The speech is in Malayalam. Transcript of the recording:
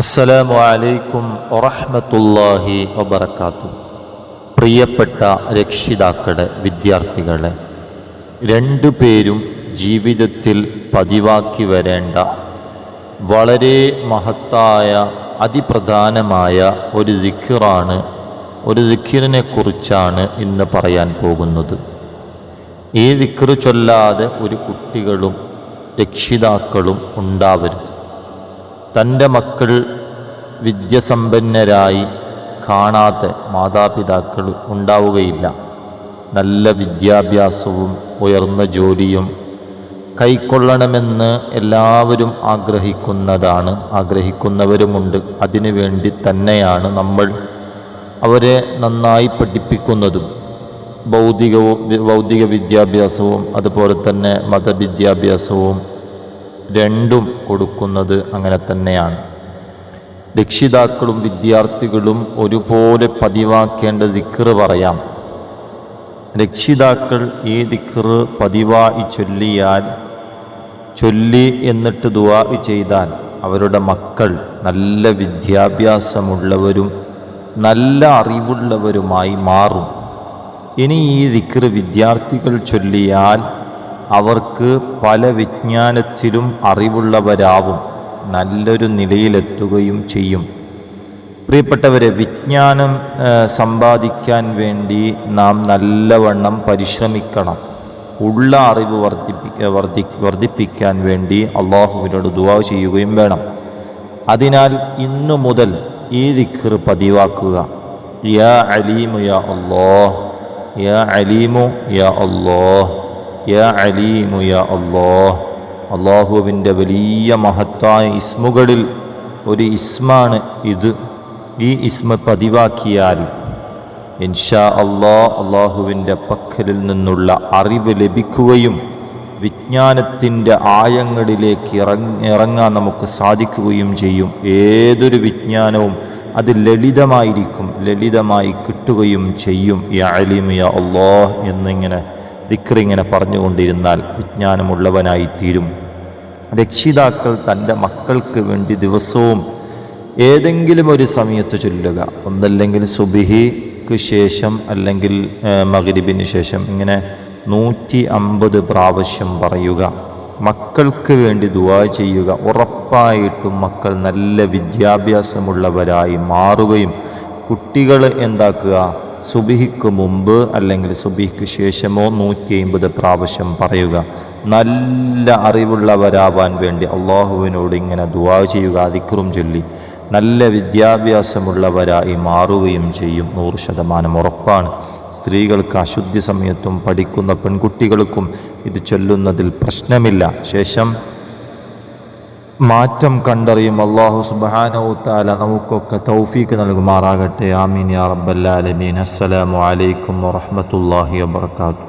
അസ്സലാമു അലൈക്കും വറഹ്മത്തുള്ളാഹി വബർക്കാത്തു പ്രിയപ്പെട്ട രക്ഷിതാക്കളെ വിദ്യാർത്ഥികളെ രണ്ടു പേരും ജീവിതത്തിൽ പതിവാക്കി വരേണ്ട വളരെ മഹത്തായ അതിപ്രധാനമായ ഒരു ദിഖിറാണ് ഒരു ദിഖിറിനെ കുറിച്ചാണ് ഇന്ന് പറയാൻ പോകുന്നത്. ഈ ദിക്റ് ചൊല്ലാതെ ഒരു കുട്ടികളും രക്ഷിതാക്കളും ഉണ്ടാവരുത്. തന്റെ മക്കൾ വിദ്യസമ്പന്നരായി കാണാത്ത മാതാപിതാക്കൾ ഉണ്ടാവുകയില്ല. നല്ല വിദ്യാഭ്യാസവും ഉയർന്ന ജോലിയും കൈക്കൊള്ളണമെന്ന് എല്ലാവരും ആഗ്രഹിക്കുന്നതാണ് ആഗ്രഹിക്കുന്നവരുമുണ്ട്. അതിനുവേണ്ടി തന്നെയാണ് നമ്മൾ അവരെ നന്നായി പഠിപ്പിക്കുന്നതും. ഭൗതികവും ഭൗതിക വിദ്യാഭ്യാസവും അതുപോലെ തന്നെ മതവിദ്യാഭ്യാസവും രണ്ടും കൊടുക്കുന്നത് അങ്ങനെ തന്നെയാണ്. രക്ഷിതാക്കളും വിദ്യാർത്ഥികളും ഒരുപോലെ പതിവാക്കേണ്ട ദിക്റ് പറയാം. രക്ഷിതാക്കൾ ഈ ദിക്റ് പതിവായി ചൊല്ലിയാൽ ചൊല്ലി എന്നിട്ട് ദുവാ ചെയ്താൽ അവരുടെ മക്കൾ നല്ല വിദ്യാഭ്യാസമുള്ളവരും നല്ല അറിവുള്ളവരുമായി മാറും. ഇനി ഈ ദിക്റ് വിദ്യാർത്ഥികൾ ചൊല്ലിയാൽ അവർക്ക് പല വിജ്ഞാനത്തിലും അറിവുള്ളവരാവും നല്ലൊരു നിലയിലെത്തുകയും ചെയ്യും. പ്രിയപ്പെട്ടവരെ വിജ്ഞാനം സമ്പാദിക്കാൻ വേണ്ടി നാം നല്ലവണ്ണം പരിശ്രമിക്കണം. ഉള്ള അറിവ് വർദ്ധിപ്പിക്ക വർദ്ധി വർദ്ധിപ്പിക്കാൻ വേണ്ടി അള്ളാഹുവിനോട് ദുവാ ചെയ്യുകയും വേണം. അതിനാൽ ഇന്നു മുതൽ ഈ ദിഖർ പതിവാക്കുക. യാ അലീമു യാ അള്ളാഹ് യാ അലീമു യാ അള്ളാഹ്. അള്ളാഹുവിന്റെ വലിയ മഹത്തായ ഇസ്മുകളിൽ ഒരു ഇസ്മാണ് ഇത്. ഈ ഇസ്മ പതിവാക്കിയാൽ ഇൻഷാ അള്ളാ അള്ളാഹുവിന്റെ പക്കലിൽ നിന്നുള്ള അറിവ് ലഭിക്കുകയും വിജ്ഞാനത്തിന്റെ ആയങ്ങളിലേക്ക് ഇറങ്ങ ഇറങ്ങാൻ നമുക്ക് സാധിക്കുകയും ചെയ്യും. ഏതൊരു വിജ്ഞാനവും അത് ലളിതമായിരിക്കും ലളിതമായി കിട്ടുകയും ചെയ്യും. ഈ അലിമിയ അള്ളാഹ് എന്നിങ്ങനെ ദിക്റിങ്ങനെ പറഞ്ഞുകൊണ്ടിരുന്നാൽ വിജ്ഞാനമുള്ളവനായിത്തീരും. രക്ഷിതാക്കൾ തന്റെ മക്കൾക്ക് വേണ്ടി ദിവസവും ഏതെങ്കിലും ഒരു സമയത്ത് ചൊല്ലുക. ഒന്നല്ലെങ്കിൽ സുബിഹിക്ക് ശേഷം അല്ലെങ്കിൽ മകരിബിന് ശേഷം ഇങ്ങനെ നൂറ്റി അമ്പത് പ്രാവശ്യം പറയുക. മക്കൾക്ക് വേണ്ടി ദുവാ ചെയ്യുക. ഉറപ്പായിട്ടും മക്കൾ നല്ല വിദ്യാഭ്യാസമുള്ളവരായി മാറുകയും കുട്ടികൾ എന്താക്കുക? സുബിഹിക്ക് മുമ്പ് അല്ലെങ്കിൽ സുബിഹിക്ക് ശേഷമോ നൂറ്റി അമ്പത് പ്രാവശ്യം പറയുക. നല്ല അറിവുള്ളവരാവാൻ വേണ്ടി അള്ളാഹുവിനോട് ഇങ്ങനെ ദുവാ ചെയ്യുക അതിക്റും ചൊല്ലി. നല്ല വിദ്യാഭ്യാസമുള്ളവരായി മാറുകയും ചെയ്യും നൂറ് ശതമാനം ഉറപ്പാണ്. സ്ത്രീകൾക്ക് അശുദ്ധി സമയത്തും പഠിക്കുന്ന പെൺകുട്ടികൾക്കും ഇത് ചൊല്ലുന്നതിൽ പ്രശ്നമില്ല. ശേഷം മാറ്റം കണ്ടറിയും. അള്ളാഹു സുബാനവു താല നമുക്കൊക്കെ തൗഫീക്ക് നൽകുമാറാകട്ടെ. ആമീൻ യാ റബ്ബല്ലാലമീൻ അസ്സലാമു അലൈക്കും വറഹ്മത്തുള്ളാഹി വബർക്കാത്തു